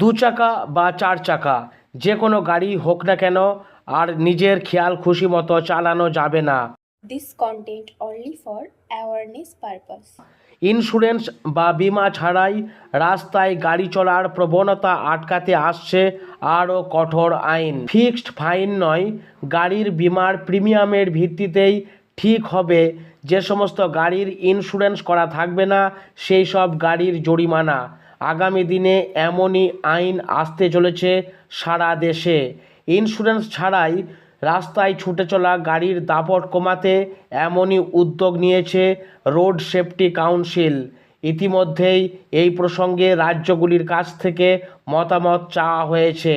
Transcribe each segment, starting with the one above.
দু চাকা বা চার চাকা যে কোনো গাড়ি হোক না কেন আর নিজের খেয়াল খুশি মতো চালানো যাবে না। This content only for awareness purpose. Insurance বা বিমা ছাড়াই রাস্তায় গাড়ি চলার প্রবণতা আটকাতে আসছে আরও কঠোর আইন। ফিক্সড ফাইন নয় গাড়ির বিমার প্রিমিয়ামের ভিত্তিতেই ঠিক হবে। যে সমস্ত গাড়ির ইন্স্যুরেন্স করা থাকবে না সেই সব গাড়ির জরিমানা। আগামী দিনে এমনই আইন আসতে চলেছে সারা দেশে। ইন্স্যুরেন্স ছাড়াই রাস্তায় ছুটে চলা গাড়ির দাপট কমাতে এমনই উদ্যোগ নিয়েছে রোড সেফটি কাউন্সিল। ইতিমধ্যেই এই প্রসঙ্গে রাজ্যগুলির কাছ থেকে মতামত চাওয়া হয়েছে।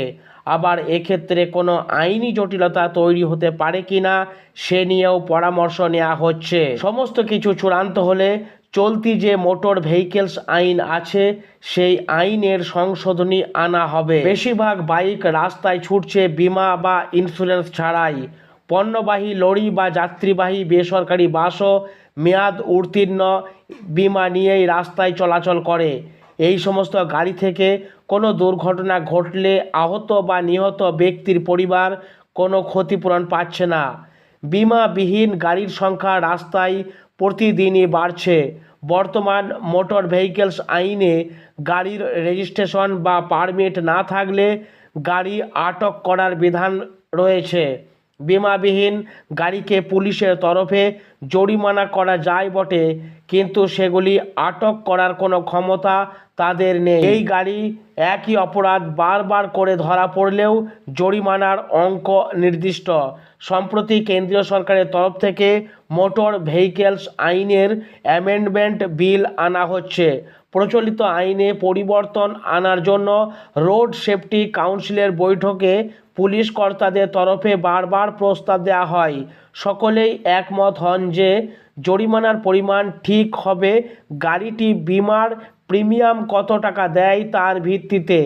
আবার এক্ষেত্রে কোনো আইনি জটিলতা তৈরি হতে পারে কিনা সে নিয়েও পরামর্শ নেওয়া হচ্ছে। সমস্ত কিছু চূড়ান্ত হলে চলতি যে মোটর ভেহিকেলস আইন আছে, সেই আইনের সংশোধনী আনা হবে। বেশিরভাগ বাইক রাস্তায় ছুটছে বিমা বা ইন্স্যুরেন্স ছাড়াই। পণ্যবাহী লরি বা যাত্রীবাহী বেসরকারি বাসও মেয়াদ উত্তীর্ণ বিমা নিয়েই রাস্তায় চলাচল করে। এই সমস্ত গাড়ি থেকে কোনো দুর্ঘটনা ঘটলে আহত বা নিহত ব্যক্তির পরিবার কোনো ক্ষতিপূরণ পাচ্ছে না। বিমাবিহীন গাড়ির সংখ্যা রাস্তায় প্রতিদিনই বাড়ছে। বর্তমান মোটর ভেহিকেলস আইনে গাড়ির রেজিস্ট্রেশন বা পারমিট না থাকলে গাড়ি আটক করার বিধান রয়েছে। বিমাবিহীন গাড়িকে পুলিশের তরফে জরিমানা করা যায় বটে, কিন্তু সেগুলি আটক করার কোনো ক্ষমতা তাদের নেই। এই গাড়ি একই অপরাধ বারবার করে ধরা পড়লেও জরিমানার অঙ্ক নির্দিষ্ট। সম্প্রতি কেন্দ্রীয় সরকারের তরফ থেকে মোটর ভেহিকেলস আইনের অ্যামেন্ডমেন্ট বিল আনা হচ্ছে। প্রচলিত আইনে পরিবর্তন আনার জন্য রোড সেফটি কাউন্সিলের বৈঠকে পুলিশ কর্তাদের তরফে বারবার প্রস্তাব দেওয়া হয়। সকলেই একমত হন যে জরিমানার পরিমাণ ঠিক হবে। গাড়িটি বিমার প্রিমিয়াম কত টাকা দেয় তার ভিত্তিতে।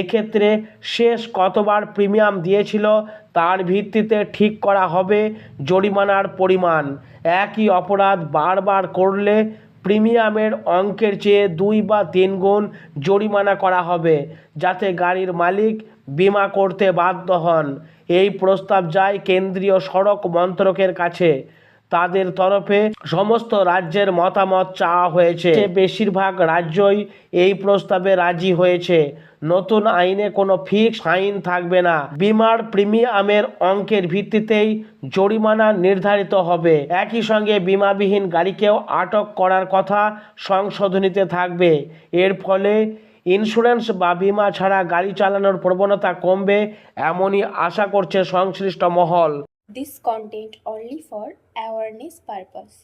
এক্ষেত্রে শেষ কতবার প্রিমিয়াম দিয়েছিল তার ভিত্তিতে ঠিক করা হবে জরিমানার পরিমাণ। একই অপরাধ বারবার করলে প্রিমিয়ামের অঙ্কের চেয়ে দুই বা তিন গুণ জরিমানা করা হবে, যাতে গাড়ির মালিক বিমা করতে বাধ্য হন। এই প্রস্তাব যায় কেন্দ্রীয় সড়ক মন্ত্রকের কাছে। তাদের তরফে সমস্ত রাজ্যের মতামত চাওয়া হয়েছে। বেশিরভাগ রাজ্যই এই প্রস্তাবে রাজি হয়েছে। নতুন আইনে কোনো ফিক্স আইন থাকবে না। বিমার প্রিমিয়ামের অঙ্কের ভিত্তিতেই জরিমানা নির্ধারিত হবে। একই সঙ্গে বিমাবিহীন গাড়িকেও আটক করার কথা সংশোধনীতে থাকবে। এর ফলে ইন্স্যুরেন্স বা বিমা ছাড়া গাড়ি চালানোর প্রবণতা কমবে, এমনই আশা করছে সংশ্লিষ্ট মহল। This content only for awareness purpose.